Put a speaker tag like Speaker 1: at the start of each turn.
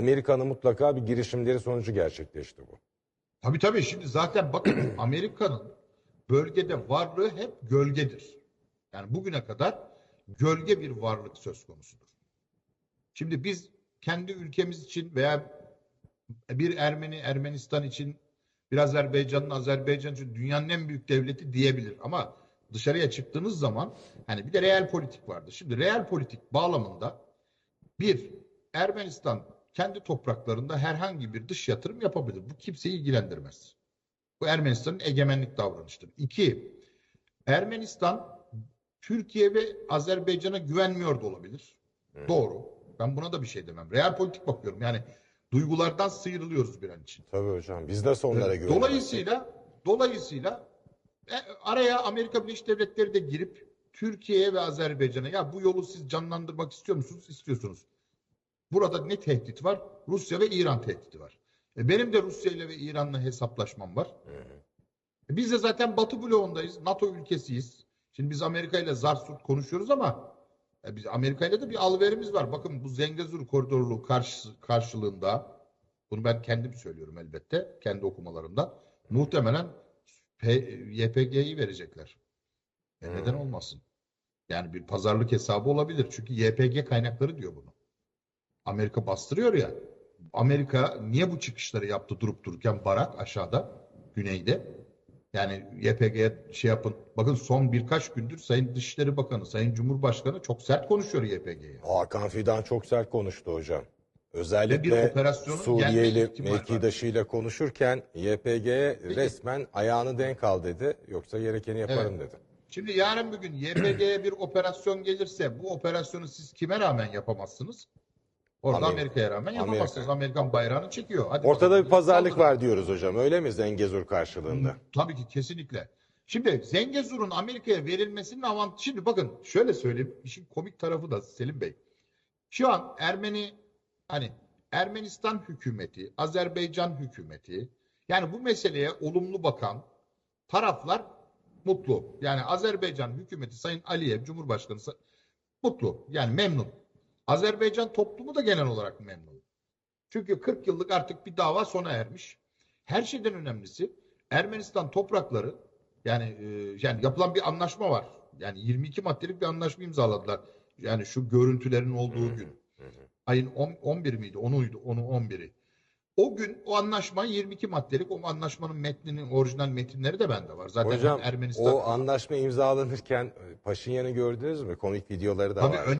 Speaker 1: Amerika'nın mutlaka bir girişimleri sonucu gerçekleşti bu.
Speaker 2: Tabii tabii şimdi zaten bakın Amerika'nın bölgede varlığı hep gölgedir. Yani bugüne kadar gölge bir varlık söz konusudur. Şimdi biz kendi ülkemiz için veya bir Ermeni Ermenistan için bir Azerbaycan'ın Azerbaycan için dünyanın en büyük devleti diyebilir ama dışarıya çıktığınız zaman hani bir de real politik vardır. Şimdi real politik bağlamında bir Ermenistan kendi topraklarında herhangi bir dış yatırım yapabilir. Bu kimseyi ilgilendirmez. Bu Ermenistan'ın egemenlik davranışıdır. İki, Ermenistan Türkiye ve Azerbaycan'a güvenmiyor da olabilir. Doğru. Ben buna da bir şey demem. Real politik bakıyorum. Yani duygulardan sıyrılıyoruz bir an için.
Speaker 1: Tabii hocam. Biz nasıl onlara güvenemeyiz?
Speaker 2: Dolayısıyla dolayısıyla e, araya Amerika Birleşik Devletleri de girip Türkiye'ye ve Azerbaycan'a ya bu yolu siz canlandırmak istiyor musunuz? İstiyorsunuz. Burada ne tehdit var? Rusya ve İran tehdidi var. E, benim de Rusya ile ve İran'la hesaplaşmam var. E, biz de zaten Batı bloğundayız. NATO ülkesiyiz. Şimdi biz Amerika ile zar surt konuşuyoruz ama e, biz Amerika ile de bir alverimiz var. Bakın bu Zengezur koridoru karşı, karşılığında bunu ben kendim söylüyorum elbette. Kendi okumalarımdan. Muhtemelen YPG'yi verecekler. E neden olmasın? Yani bir pazarlık hesabı olabilir. Çünkü YPG kaynakları diyor bunu. Amerika bastırıyor ya. Amerika niye bu çıkışları yaptı durup dururken Barak aşağıda, güneyde? Yani YPG'ye şey yapın. Bakın son birkaç gündür Sayın Dışişleri Bakanı, Sayın Cumhurbaşkanı çok sert konuşuyor YPG'ye.
Speaker 1: Hakan Fidan çok sert konuştu hocam.
Speaker 2: Bir
Speaker 1: Özellikle
Speaker 2: gelme
Speaker 1: Suriyeli mevkidaşıyla konuşurken YPG'ye resmen ayağını denk al dedi. Yoksa gerekeni yaparım dedi.
Speaker 2: Şimdi yarın bir gün YPG'ye bir operasyon gelirse bu operasyonu siz kime rağmen yapamazsınız? Orada
Speaker 1: Amerika.
Speaker 2: Amerika'ya rağmen yapamazsınız. Amerikan bayrağını çekiyor. Hadi
Speaker 1: Ortada
Speaker 2: bakalım.
Speaker 1: bir pazarlık
Speaker 2: Saldırın.
Speaker 1: var diyoruz hocam. Öyle mi Zengezur karşılığında?
Speaker 2: Tabii ki kesinlikle. Şimdi Zengezur'un Amerika'ya verilmesinin avantajı şimdi bakın şöyle söyleyeyim işin komik tarafı da Selim Bey. Şu an Ermeni hani Ermenistan hükümeti, Azerbaycan hükümeti yani bu meseleye olumlu bakan taraflar mutlu. Yani Azerbaycan hükümeti Sayın Aliyev Cumhurbaşkanı mutlu. Yani memnun. Azerbaycan toplumu da genel olarak memnun. Çünkü 40 yıllık artık bir dava sona ermiş. Her şeyden önemlisi Ermenistan toprakları yani e, yani yapılan bir anlaşma var. Yani 22 maddelik bir anlaşma imzaladılar. Yani şu görüntülerin olduğu gün. Ayın 10, 11 miydi? 10'uydu. Onu 11'i. O gün o anlaşma 22 maddelik. O anlaşmanın metninin orijinal metinleri de bende var. Zaten
Speaker 1: Hocam
Speaker 2: Ermenistan
Speaker 1: o anlaşma imzalanırken e, Paşinyan'ı gördünüz mü? Komik videoları da
Speaker 2: Tabii
Speaker 1: var.